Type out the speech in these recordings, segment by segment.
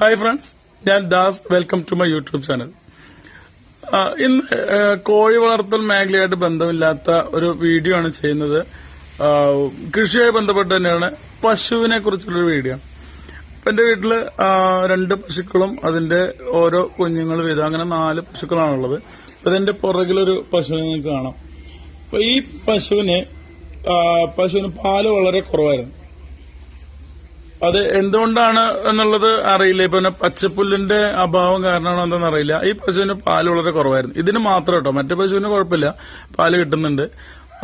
Hi friends ഞാൻ Das. Welcome to my YouTube channel ഇന്ന് കോഴി വളർത്തൽ മേഖലയായിട്ട് ബന്ധമില്ലാത്ത ഒരു വീഡിയോ ആണ് ചെയ്യുന്നത്. കൃഷിയായി ബന്ധപ്പെട്ട് തന്നെയാണ് പശുവിനെ കുറിച്ചുള്ള വീഡിയോ ഇപ്പൊ എന്റെ വീട്ടിൽ രണ്ട് പശുക്കളും അതിന്റെ ഓരോ കുഞ്ഞുങ്ങൾ വീതം. അങ്ങനെ നാല് പശുക്കളാണുള്ളത്. അപ്പൊ ഇതിന്റെ പുറകിലൊരു പശുവിനെ കാണാം. അപ്പൊ ഈ പശുവിന് പശുവിന് പാൽ വളരെ കുറവായിരുന്നു. അത് എന്തുകൊണ്ടാണ് എന്നുള്ളത് അറിയില്ല. ഇപ്പൊ പച്ചപ്പുല്ലിന്റെ അഭാവം കാരണമാണോ എന്താണെന്ന് അറിയില്ല. ഈ പശുവിന് പാൽ വളരെ കുറവായിരുന്നു. ഇതിന് മാത്രം കേട്ടോ. മറ്റേ പശുവിന് കുഴപ്പമില്ല. പാൽ കിട്ടുന്നുണ്ട്.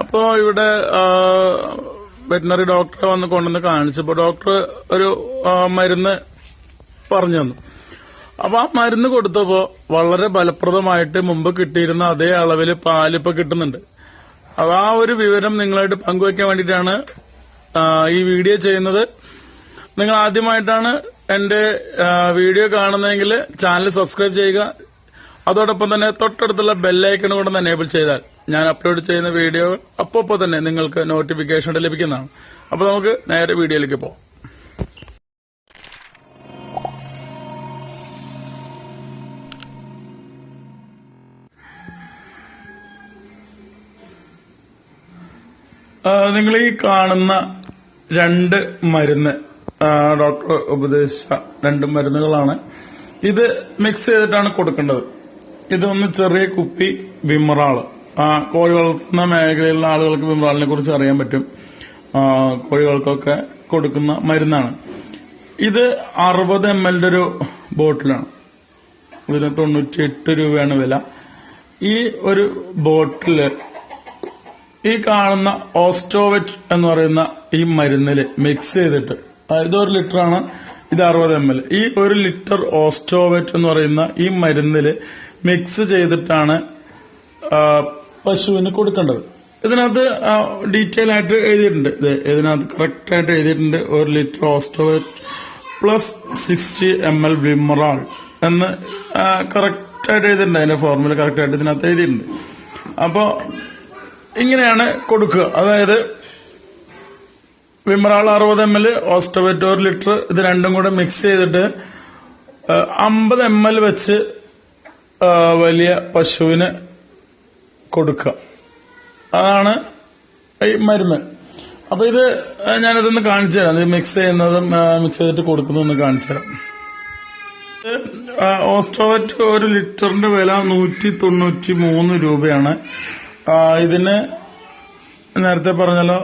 അപ്പോ ഇവിടെ വെറ്റിനറി ഡോക്ടറെ വന്ന് കൊണ്ടുവന്ന് കാണിച്ചപ്പോ ഡോക്ടർ ഒരു മരുന്ന് പറഞ്ഞു തന്നു. അപ്പൊ ആ മരുന്ന് കൊടുത്തപ്പോ വളരെ ഫലപ്രദമായിട്ട് മുമ്പ് കിട്ടിയിരുന്ന അതേ അളവിൽ പാൽ ഇപ്പൊ കിട്ടുന്നുണ്ട്. അപ്പൊ ആ ഒരു വിവരം നിങ്ങളായിട്ട് പങ്കുവെക്കാൻ വേണ്ടിയിട്ടാണ് ഈ വീഡിയോ ചെയ്യുന്നത്. നിങ്ങൾ ആദ്യമായിട്ടാണ് എന്റെ വീഡിയോ കാണുന്നതെങ്കിൽ ചാനൽ സബ്സ്ക്രൈബ് ചെയ്യുക. അതോടൊപ്പം തന്നെ തൊട്ടടുത്തുള്ള ബെല്ലൈക്കൺ കൂടെ എനേബിൾ ചെയ്താൽ ഞാൻ അപ്ലോഡ് ചെയ്യുന്ന വീഡിയോ അപ്പോൾ തന്നെ നിങ്ങൾക്ക് നോട്ടിഫിക്കേഷൻ ലഭിക്കുന്നതാണ്. അപ്പൊ നമുക്ക് നേരെ വീഡിയോയിലേക്ക് പോകാം നിങ്ങൾ ഈ കാണുന്ന രണ്ട് മരുന്ന് ഡോക്ടർ ഉപദേശിച്ച രണ്ട് മരുന്നുകളാണ്. ഇത് മിക്സ് ചെയ്തിട്ടാണ് കൊടുക്കേണ്ടത്. ഇതൊന്ന് ചെറിയ കുപ്പി വിമറാൾ. കോഴി വളർത്തുന്ന മേഖലയിലുള്ള ആളുകൾക്ക് വിമറാളിനെ കുറിച്ച് അറിയാൻ പറ്റും. കോഴികൾക്കൊക്കെ കൊടുക്കുന്ന മരുന്നാണ്. ഇത് അറുപത് എം എല്ലിന്റെ ഒരു ബോട്ടിലാണ്. ഇതിന് തൊണ്ണൂറ്റി എട്ട് രൂപയാണ് വില. ഈ ഒരു ബോട്ടിൽ ഈ കാണുന്ന ഓസ്റ്റോവെറ്റ് എന്ന് പറയുന്ന ഈ മരുന്നിൽ മിക്സ് ചെയ്തിട്ട് ആ, ഒരു ലിറ്റർ ആണ്. ഇത് അറുപത് എം എൽ ഈ ഒരു ലിറ്റർ ഓസ്റ്റോവെറ്റ് എന്ന് പറയുന്ന ഈ മരുന്നിൽ മിക്സ് ചെയ്തിട്ടാണ് പശുവിന് കൊടുക്കേണ്ടത്. ഇതിനകത്ത് ഡീറ്റെയിൽ ആയിട്ട് എഴുതിയിട്ടുണ്ട്. ഇത് ഇതിനകത്ത് കറക്റ്റ് ആയിട്ട് എഴുതിയിട്ടുണ്ട്. ഒരു ലിറ്റർ ഓസ്റ്റോവെറ്റ് പ്ലസ് സിക്സ്റ്റി എം എൽ വിമറാൾ എന്ന് കറക്റ്റ് ആയിട്ട് എഴുതിയിട്ടുണ്ട്. അതിന്റെ ഫോർമുല കറക്റ്റ് ആയിട്ട് ഇതിനകത്ത് എഴുതിയിട്ടുണ്ട്. അപ്പോൾ ഇങ്ങനെയാണ് കൊടുക്കുക. അതായത് വിമറാൾ അറുപത് എം എൽ ഓസ്റ്റോവെറ്റ് ഒരു ലിറ്റർ ഇത് രണ്ടും കൂടെ മിക്സ് ചെയ്തിട്ട് അമ്പത് എം എൽ വെച്ച് വലിയ പശുവിന് കൊടുക്കുക. അതാണ് ഈ മരുന്ന്. അപ്പൊ ഇത് ഞാനിതൊന്ന് കാണിച്ചു തരാം. ഇത് മിക്സ് ചെയ്യുന്നതും മിക്സ് ചെയ്തിട്ട് കൊടുക്കുന്നതൊന്ന് കാണിച്ചു തരാം. ഓസ്ട്രോവറ്റ് ഒരു ലിറ്ററിന്റെ വില നൂറ്റി തൊണ്ണൂറ്റി മൂന്ന് രൂപയാണ് ഇതിന് നേരത്തെ പറഞ്ഞല്ലോ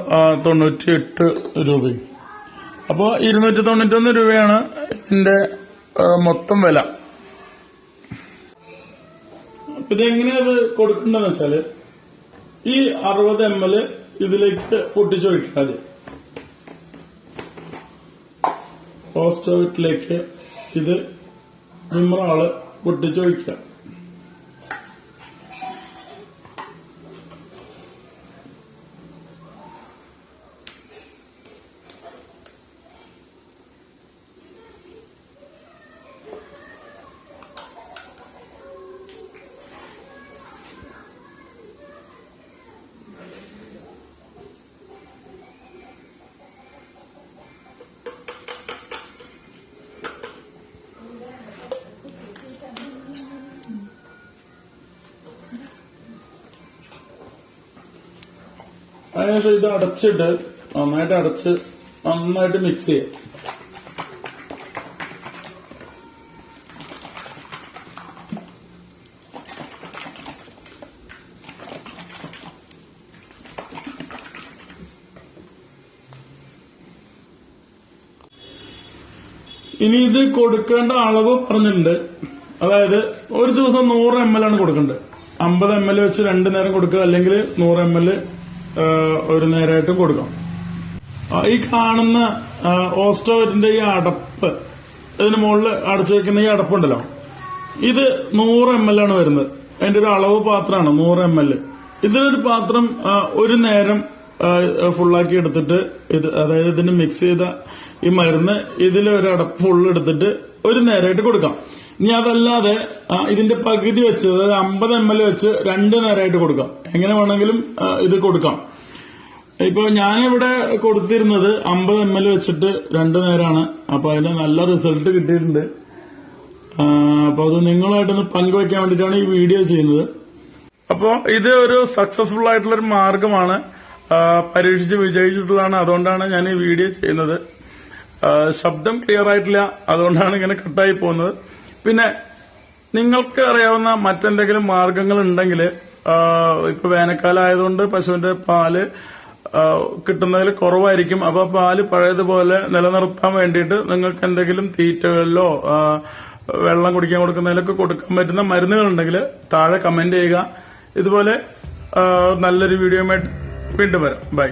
തൊണ്ണൂറ്റി എട്ട് രൂപയും. അപ്പോൾ ഇരുന്നൂറ്റി തൊണ്ണൂറ്റൊന്ന് രൂപയാണ് ഇതിന്റെ മൊത്തം വില. ഇതെങ്ങനെയത് കൊടുക്കേണ്ടതെന്ന് വെച്ചാൽ ഈ അറുപത് എം എൽ ഇതിലേക്ക് പൊട്ടിച്ചൊഴിക്കാതെ ഓഫീസിലേക്ക് ഇത് വിമ്രാൾ പൊട്ടിച്ചൊഴിക്കുക. അതിനുശേഷം ഇത് അടച്ചിട്ട് നന്നായിട്ട് അടച്ച് നന്നായിട്ട് മിക്സ് ചെയ്യാം. ഇനി ഇത് കൊടുക്കേണ്ട അളവ് പറഞ്ഞിട്ടുണ്ട്. അതായത് ഒരു ദിവസം നൂറ് എം എൽ ആണ് കൊടുക്കേണ്ടത്. അമ്പത് എം എൽ വെച്ച് രണ്ടു നേരം കൊടുക്കുക അല്ലെങ്കിൽ നൂറ് എം എൽ ഒരു നേരമായിട്ട് കൊടുക്കാം. ഈ കാണുന്ന ഓസ്റ്റോവറ്റിന്റെ ഈ അടപ്പ് ഇതിന് മുകളിൽ അടച്ചു വെക്കുന്ന ഈ അടപ്പുണ്ടല്ലോ. ഇത് നൂറ് എം എൽ ആണ് വരുന്നത്. അതിന്റെ ഒരു അളവ് പാത്രമാണ് നൂറ് എം എൽ ഇതിലൊരു പാത്രം ഒരു നേരം ഫുള്ളാക്കി എടുത്തിട്ട് ഇത് അതായത് ഇതിന് മിക്സ് ചെയ്ത ഈ മരുന്ന് ഇതിലൊരടപ്പ് ഫുള്ള് എടുത്തിട്ട് ഒരു നേരമായിട്ട് കൊടുക്കാം. ഇനി അതല്ലാതെ ഇതിന്റെ പകുതി വെച്ച് അതായത് അമ്പത് എം എൽ വെച്ച് രണ്ട് നേരമായിട്ട് കൊടുക്കാം. എങ്ങനെ വേണമെങ്കിലും ഇത് കൊടുക്കാം. ഇപ്പൊ ഞാനിവിടെ കൊടുത്തിരുന്നത് അമ്പത് എം എൽ വെച്ചിട്ട് രണ്ട് നേരമാണ് അപ്പൊ അതിന് നല്ല റിസൾട്ട് കിട്ടിയിട്ടുണ്ട്. അപ്പൊ അത് നിങ്ങളായിട്ടൊന്ന് പങ്കുവെക്കാൻ വേണ്ടിയിട്ടാണ് ഈ വീഡിയോ ചെയ്യുന്നത്. അപ്പോൾ ഇത് ഒരു സക്സസ്ഫുൾ ആയിട്ടുള്ള ഒരു മാർഗമാണ്. പരീക്ഷിച്ച് വിജയിച്ചിട്ടുള്ളതാണ്. അതുകൊണ്ടാണ് ഞാൻ ഈ വീഡിയോ ചെയ്യുന്നത്. ശബ്ദം ക്ലിയർ ആയിട്ടില്ല. അതുകൊണ്ടാണ് ഇങ്ങനെ കട്ടായി പോകുന്നത്. പിന്നെ നിങ്ങൾക്ക് അറിയാവുന്ന മറ്റെന്തെങ്കിലും മാർഗങ്ങൾ ഉണ്ടെങ്കിൽ ഇപ്പൊ വേനൽക്കാലം ആയതുകൊണ്ട് പശുവിന്റെ പാൽ കിട്ടുന്നതിൽ കുറവായിരിക്കും. അപ്പൊ പാൽ പഴയതുപോലെ നിലനിർത്താൻ വേണ്ടിയിട്ട് നിങ്ങൾക്ക് എന്തെങ്കിലും തീറ്റകളിലോ വെള്ളം കുടിക്കാൻ കൊടുക്കുന്നതിലൊക്കെ കൊടുക്കാൻ പറ്റുന്ന മരുന്നുകൾ ഉണ്ടെങ്കിൽ താഴെ കമന്റ് ചെയ്യുക. ഇതുപോലെ നല്ലൊരു വീഡിയോ വീണ്ടും വരാം. ബൈ.